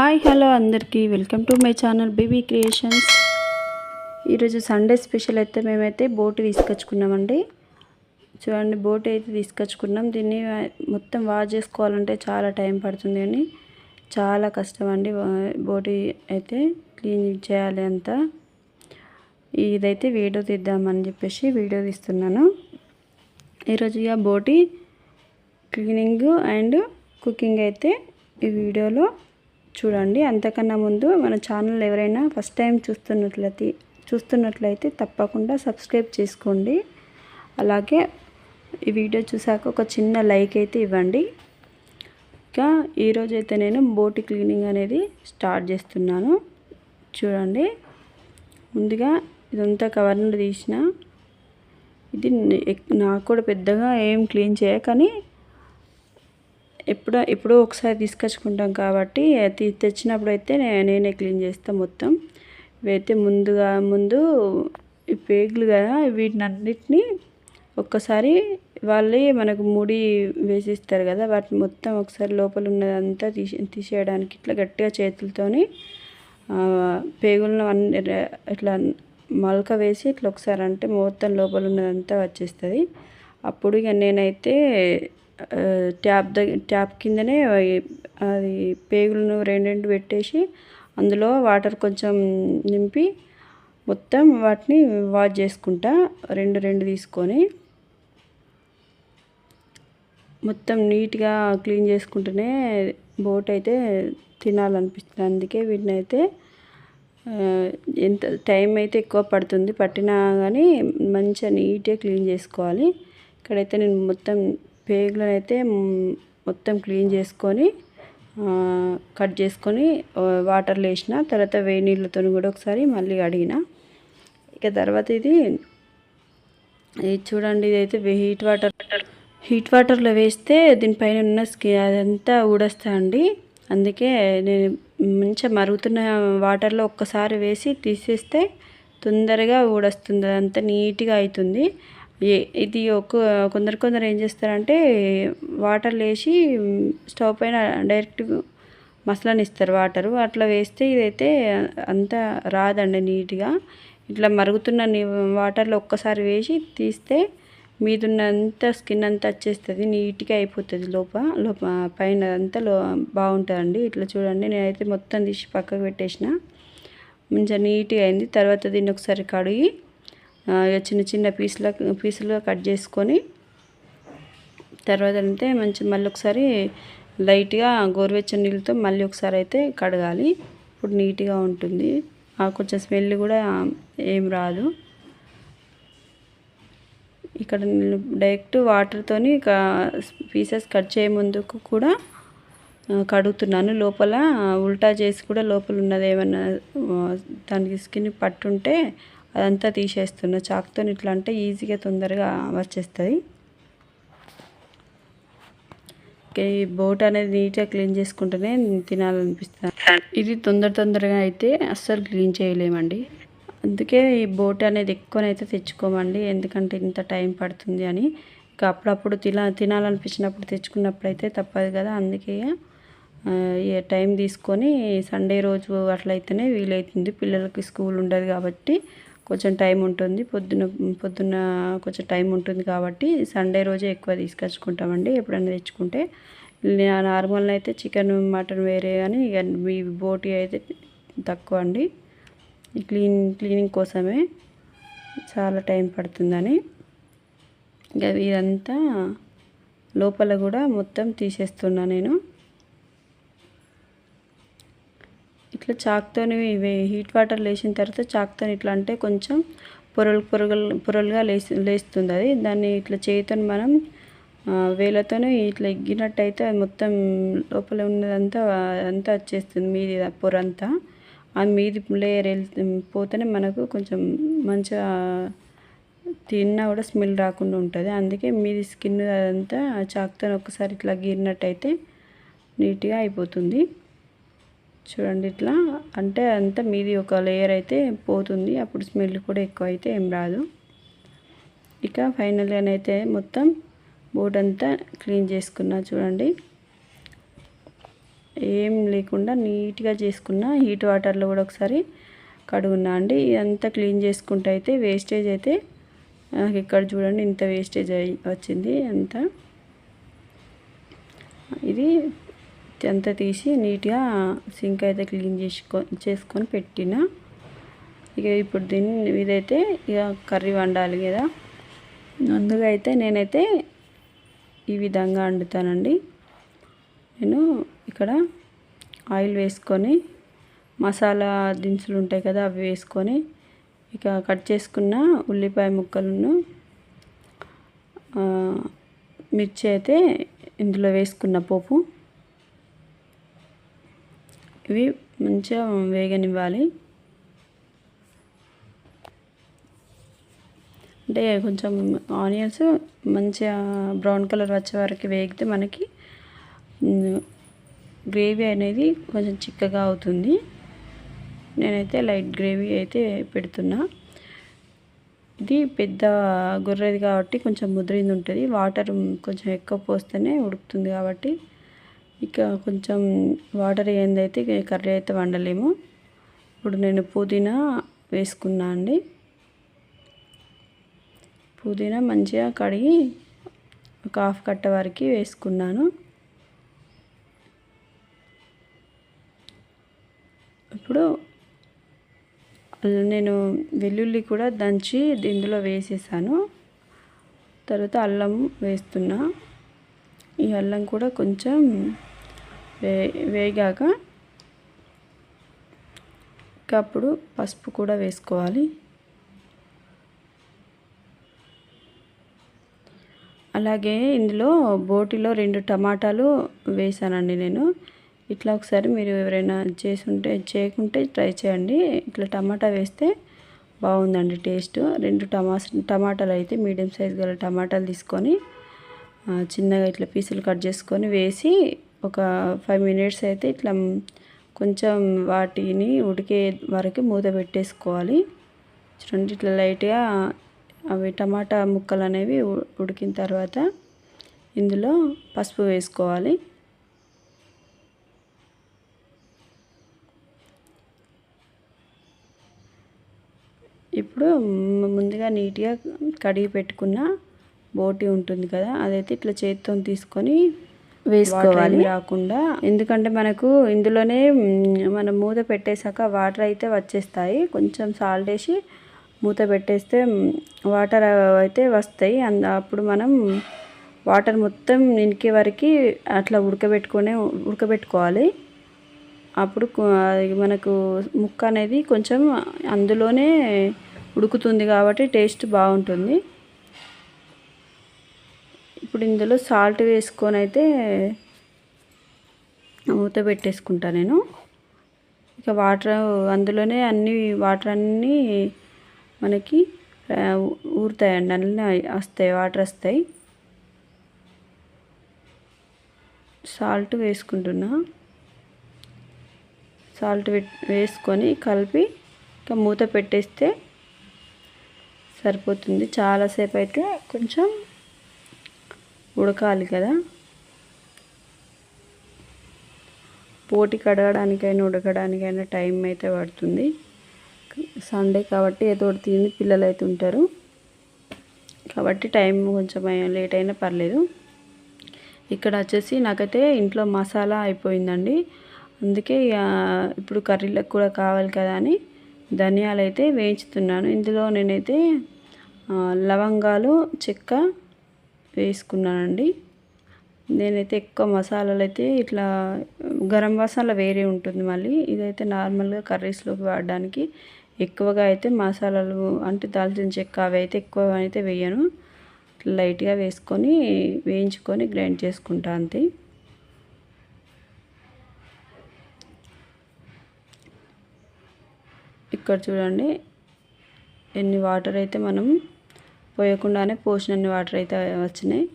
Hi hello అందరికీ. Welcome to my channel Baby Creations. ఈరోజు Sunday special అయితే మేమైతే బోట్ తీసుకొచ్చుకున్నామండి. చూడండి బోట్ అయితే తీసుకొచ్చుకున్నాం. దీన్ని మొత్తం వాష్ చేసుకోవాలంటే చాలా టైం పడుతుంది అని. చాలా కష్టం అండి బోటి అయితే క్లీన్ చేయాలి అంతా. ఇదైతే వీడియో తీద్దామని చెప్పేసి వీడియో తీస్తున్నాను. ఈరోజు ఇక బోటి క్లీనింగ్ అండ్ కుకింగ్ అయితే ఈ వీడియోలో చూడండి. అంతకన్నా ముందు మన ఛానల్ ఎవరైనా ఫస్ట్ టైం చూస్తున్నట్లయితే చూస్తున్నట్లయితే తప్పకుండా సబ్స్క్రైబ్ చేసుకోండి. అలాగే ఈ వీడియో చూసాక ఒక చిన్న లైక్ అయితే ఇవ్వండి. ఇంకా ఈరోజు అయితే నేను బోటి క్లీనింగ్ అనేది స్టార్ట్ చేస్తున్నాను. చూడండి. ముందుగా ఇదంతా కవర్ నుండి తీసిన. ఇది నాకు కూడా పెద్దగా ఏం క్లీన్ చేయ కానీ ఎప్పుడో ఎప్పుడో ఒకసారి తీసుకొచ్చుకుంటాం కాబట్టి తెచ్చినప్పుడు అయితే నేనే క్లీన్ చేస్తాను మొత్తం. ఇవైతే ముందుగా ముందు ఈ పేగులు కదా వీటినన్నిటినీ ఒక్కసారి వాళ్ళే మనకు ముడి వేసిస్తారు కదా వాటిని మొత్తం ఒకసారి లోపల ఉన్నదంతా తీసి తీసేయడానికి ఇట్లా గట్టిగా చేతులతోని పేగులను అన్ని ఇట్లా మలక వేసి ఇట్లా ఒకసారి అంటే మొత్తం లోపల ఉన్నదంతా వచ్చేస్తుంది. అప్పుడు ఇక నేనైతే ట్యాప్ దగ్గర ట్యాప్ కిందనే అది పేగులను రెండు పెట్టేసి అందులో వాటర్ కొంచెం నింపి మొత్తం వాటిని వాష్ చేసుకుంటా రెండు రెండు తీసుకొని మొత్తం నీట్గా క్లీన్ చేసుకుంటేనే బోట్ అయితే తినాలనిపిస్తుంది. అందుకే వీటిని అయితే ఎంత టైం అయితే ఎక్కువ పడుతుంది పట్టినా కానీ మంచిగా నీట్గా క్లీన్ చేసుకోవాలి. ఇక్కడైతే నేను మొత్తం పేగులను అయితే మొత్తం క్లీన్ చేసుకొని కట్ చేసుకొని వాటర్లో వేసిన తర్వాత వేడి నీళ్ళతో కూడా ఒకసారి మళ్ళీ అడిగిన ఇక తర్వాత ఇది ఇది చూడండి ఇదైతే హీట్ వాటర్ హీట్ వాటర్లో వేస్తే దీనిపైన ఉన్న స్కి అదంతా ఊడస్తా అండి అందుకే నేను మంచిగా మరుగుతున్న వాటర్లో ఒక్కసారి వేసి తీసేస్తే తొందరగా ఊడొస్తుంది అదంతా నీట్గా అవుతుంది. ఇది ఒక కొందరు కొందరు ఏం చేస్తారంటే వాటర్ వేసి స్టవ్ పైన డైరెక్ట్ మసలనిస్తారు వాటరు. అట్లా వేస్తే ఇదైతే అంత రాదండి నీట్గా. ఇట్లా మరుగుతున్న వాటర్లో ఒక్కసారి వేసి తీస్తే మీదున్నంత స్కిన్ అంతా వచ్చేస్తుంది నీట్గా అయిపోతుంది లోప లోప పైన అంతా లో బాగుంటుందండి. ఇట్లా చూడండి నేనైతే మొత్తం తీసి పక్కకు పెట్టేసిన. మంచిగా నీట్గా అయింది. తర్వాత దీన్ని ఒకసారి కడిగి చిన్న చిన్న పీసుల పీసులుగా కట్ చేసుకొని తర్వాత అంటే మంచి మళ్ళీ ఒకసారి లైట్గా గోరువెచ్చని నీళ్ళతో మళ్ళీ ఒకసారి అయితే కడగాలి. ఇప్పుడు నీట్గా ఉంటుంది. కొంచెం స్మెల్ కూడా ఏం రాదు. ఇక్కడ డైరెక్ట్ వాటర్తోని పీసెస్ కట్ చేయ ముందుకు కూడా కడుగుతున్నాను. లోపల ఉల్టా చేసి కూడా లోపల ఉన్నది ఏమన్నా దానికి స్కిన్ పట్టుంటే అదంతా తీసేస్తున్నా. చాకుతో ఇట్లా అంటే ఈజీగా తొందరగా వచ్చేస్తుంది ఈ బోట్ అనేది నీట్గా క్లీన్ చేసుకుంటేనే తినాలనిపిస్తుంది. ఇది తొందర తొందరగా అయితే అస్సలు క్లీన్ చేయలేమండి. అందుకే ఈ బోట్ అనేది ఎక్కువనైతే తెచ్చుకోమండి. ఎందుకంటే ఇంత టైం పడుతుంది అని. ఇక అప్పుడప్పుడు తిన తినాలనిపించినప్పుడు తెచ్చుకున్నప్పుడు అయితే తప్పదు కదా. అందుకే టైం తీసుకొని సండే రోజు అట్లయితేనే వీలైతుంది. పిల్లలకి స్కూల్ ఉండదు కాబట్టి కొంచెం టైం ఉంటుంది. పొద్దున పొద్దున్న కొంచెం టైం ఉంటుంది కాబట్టి సండే రోజే ఎక్కువ తీసుకొచ్చుకుంటామండి ఎప్పుడైనా తెచ్చుకుంటే. నార్మల్ అయితే చికెన్ మటన్ వేరే కానీ ఇక మీ బోటి అయితే తక్కువ అండి. క్లీన్ క్లీనింగ్ కోసమే చాలా టైం పడుతుందని. ఇక ఇదంతా లోపల కూడా మొత్తం తీసేస్తున్నా నేను. ఇట్లా చాక్తోని హీట్ వాటర్ లేచిన తర్వాత చాక్తో ఇట్లా అంటే కొంచెం పొరలు పొరగలు పొరలుగా లేసి లేస్తుంది అది. దాన్ని ఇట్లా చేతితో మనం వేలతోనే ఇట్లా ఎగ్గినట్టయితే అది మొత్తం లోపల ఉన్నదంతా అంతా వచ్చేస్తుంది మీది పొర అంతా. ఆ మీది లేయర్ వెళ్తే పోతేనే మనకు కొంచెం మంచిగా తిన్నా కూడా స్మెల్ రాకుండా ఉంటుంది. అందుకే మీది స్కిన్ అదంతా చాక్తో ఒకసారి ఇట్లా గీరినట్టయితే నీట్గా అయిపోతుంది. చూడండి ఇట్లా. అంటే అంతా మీది ఒక లేయర్ అయితే పోతుంది. అప్పుడు స్మెల్ కూడా ఎక్కువ అయితే ఏం రాదు. ఇక ఫైనల్గానైతే మొత్తం బోట్ అంతా క్లీన్ చేసుకున్నా చూడండి. ఏం లేకుండా నీట్గా చేసుకున్న. హీట్ వాటర్లో కూడా ఒకసారి కడుగున్నా అండి. ఇదంతా క్లీన్ చేసుకుంటే అయితే వేస్టేజ్ అయితే నాకు ఇక్కడ చూడండి ఇంత వేస్టేజ్ అయి వచ్చింది అంతా. ఇది అంతా తీసి నీట్గా సింక్ అయితే క్లీన్ చేసుకో చేసుకొని పెట్టిన. ఇక ఇప్పుడు దీన్ని ఇదైతే ఇక కర్రీ వండాలి కదా. ముందుగా అయితే నేనైతే ఈ విధంగా వండుతానండి. నేను ఇక్కడ ఆయిల్ వేసుకొని మసాలా దినుసులు ఉంటాయి కదా అవి వేసుకొని ఇక కట్ చేసుకున్న ఉల్లిపాయ ముక్కలను మిర్చి అయితే ఇందులో వేసుకున్న పోపు. ఇవి మంచిగా వేగనివ్వాలి. అంటే కొంచెం ఆనియన్స్ మంచిగా బ్రౌన్ కలర్ వచ్చే వరకు వేగితే మనకి గ్రేవీ అనేది కొంచెం చిక్కగా అవుతుంది. నేనైతే లైట్ గ్రేవీ అయితే పెడుతున్నా. ఇది పెద్ద గొర్రెది కాబట్టి కొంచెం ముదిరింది ఉంటుంది. వాటర్ కొంచెం ఎక్కువ పోస్తేనే ఉడుకుతుంది కాబట్టి ఇక కొంచెం వాటర్ ఏందైతే కర్రీ అయితే వండలేము. ఇప్పుడు నేను పుదీనా వేసుకున్నా అండి. పుదీనా మంచిగా కడిగి ఒక హాఫ్ కట్ట వరకు వేసుకున్నాను. ఇప్పుడు నేను వెల్లుల్లి కూడా దంచి ఇందులో వేసేసాను. తర్వాత అల్లం వేస్తున్నా. ఈ అల్లం కూడా కొంచెం వే వేగాక అప్పుడు పసుపు కూడా వేసుకోవాలి. అలాగే ఇందులో బోటిలో రెండు టమాటాలు వేసానండి నేను. ఇట్లా ఒకసారి మీరు ఎవరైనా చేసుంటే చేయకుంటే ట్రై చేయండి. ఇట్లా టమాటా వేస్తే బాగుందండి టేస్ట్. రెండు టమాస్ టమాటాలు అయితే మీడియం సైజ్ గల టమాటాలు తీసుకొని చిన్నగా ఇట్లా పీసులు కట్ చేసుకొని వేసి ఒక ఫైవ్ మినిట్స్ అయితే ఇట్లా కొంచెం వాటిని ఉడికే వరకు మూత పెట్టేసుకోవాలి. చూడండి ఇట్లా లైట్గా అవి టమాటా ముక్కలు అనేవి ఉడికిన తర్వాత ఇందులో పసుపు వేసుకోవాలి. ఇప్పుడు ముందుగా నీట్గా కడిగి పెట్టుకున్న బోటి ఉంటుంది కదా అదైతే ఇట్లా చేతితో తీసుకొని వేసుకోవాలి. రాకుండా ఎందుకంటే మనకు ఇందులోనే మనం మూత పెట్టేశాక వాటర్ అయితే వచ్చేస్తాయి. కొంచెం సాల్ట్ వేసి మూత పెట్టేస్తే వాటర్ అయితే వస్తాయి. అప్పుడు మనం వాటర్ మొత్తం ఇంకే వరకు అట్లా ఉడకబెట్టుకునే ఉడకబెట్టుకోవాలి. అప్పుడు మనకు ముక్క అనేది కొంచెం అందులోనే ఉడుకుతుంది కాబట్టి టేస్ట్ బాగుంటుంది. ఇప్పుడు ఇందులో సాల్ట్ వేసుకొని అయితే మూత పెట్టేసుకుంటా నేను. ఇక వాటర్ అందులోనే అన్ని వాటర్ అన్నీ మనకి ఊరుతాయండి. అన్నీ వస్తాయి వాటర్ వస్తాయి. సాల్ట్ వేసుకుంటున్నా. సాల్ట్ వేసుకొని కలిపి ఇంకా మూత పెట్టేస్తే సరిపోతుంది. చాలాసేపు అయితే కొంచెం ఉడకాలి కదా. పోటీ కడగడానికైనా ఉడకడానికైనా టైం అయితే పడుతుంది. సండే కాబట్టి ఏదో ఒకటి తిని పిల్లలు అయితే ఉంటారు. కాబట్టి టైం కొంచెం లేట్ అయినా పర్లేదు. ఇక్కడ వచ్చేసి నాకైతే ఇంట్లో మసాలా అయిపోయిందండి. అందుకే ఇప్పుడు కర్రీలకు కూడా కావాలి కదా అని ధనియాలు అయితే వేయించుతున్నాను. ఇందులో నేనైతే లవంగాలు చెక్క వేసుకున్నానండి. నేనైతే ఎక్కువ మసాలాలు అయితే ఇట్లా గరం మసాలా వేరే ఉంటుంది మళ్ళీ. ఇదైతే నార్మల్గా కర్రీస్లోకి వాడడానికి ఎక్కువగా అయితే మసాలాలు అంటే దాల్చిన చెక్క అవి అయితే ఎక్కువ అయితే వేయను. లైట్గా వేసుకొని వేయించుకొని గ్రైండ్ చేసుకుంటా అంతే. ఇక్కడ చూడండి ఎన్ని వాటర్ అయితే మనం పోయకుండానే పోసినన్ని వాటర్ అయితే వచ్చినాయి.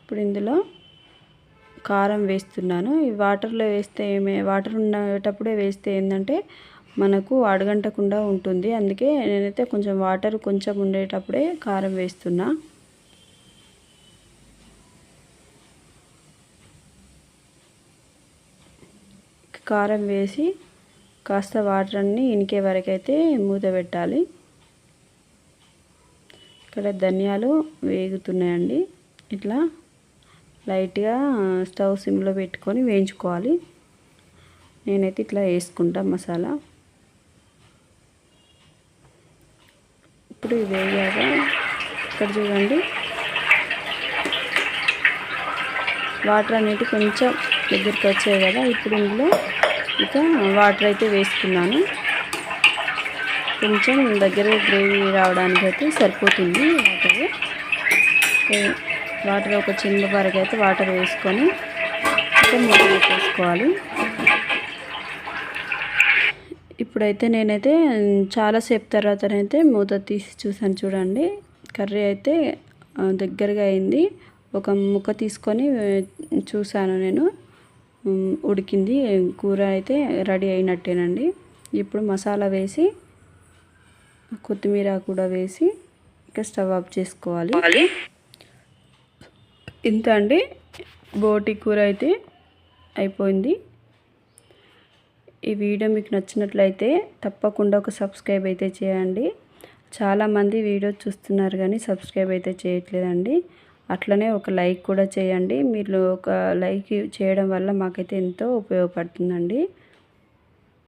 ఇప్పుడు ఇందులో కారం వేస్తున్నాను. ఈ వాటర్లో వేస్తే ఏమే వాటర్ ఉండేటప్పుడే వేస్తే ఏంటంటే మనకు అడగంటకుండా ఉంటుంది. అందుకే నేనైతే కొంచెం వాటర్ కొంచెం ఉండేటప్పుడే కారం వేస్తున్నా. కారం వేసి కాస్త వాటర్ అన్నీ ఇనికే వరకు అయితే మూత పెట్టాలి. ఇక్కడ ధనియాలు వేగుతున్నాయండి. ఇట్లా లైట్గా స్టవ్ సిమ్లో పెట్టుకొని వేయించుకోవాలి. నేనైతే ఇట్లా వేసుకుంటా మసాలా. ఇప్పుడు వేగాక ఇక్కడ చూడండి. వాటర్ అనేది కొంచెం దగ్గరికి వచ్చాయి కదా ఇప్పుడు ఇందులో ఇక వాటర్ అయితే వేసుకున్నాను. కొంచెం దగ్గర గ్రేవీ రావడానికి అయితే సరిపోతుంది వాటర్. వాటర్ ఒక చిన్న వరకు అయితే వాటర్ వేసుకొని ఇంకా మూత వేసుకోవాలి ఇప్పుడైతే నేనైతే చాలాసేపు తర్వాతనైతే మూత తీసి చూసాను చూడండి. కర్రీ అయితే దగ్గరగా అయింది. ఒక ముక్క తీసుకొని చూసాను నేను. ఉడికింది. కూర అయితే రెడీ అయినట్టేనండి. ఇప్పుడు మసాలా వేసి కొత్తిమీర కూడా వేసి ఇంకా స్టవ్ ఆఫ్ చేసుకోవాలి. ఇంత అండి. బోటి కూర అయితే అయిపోయింది. ఈ వీడియో మీకు నచ్చినట్లయితే తప్పకుండా ఒక సబ్స్క్రైబ్ అయితే చేయండి. చాలామంది వీడియో చూస్తున్నారు కానీ సబ్స్క్రైబ్ అయితే చేయట్లేదండి. అట్లనే ఒక లైక్ కూడా చేయండి. మీరు ఒక లైక్ చేయడం వల్ల మాకైతే ఎంతో ఉపయోగపడుతుందండి.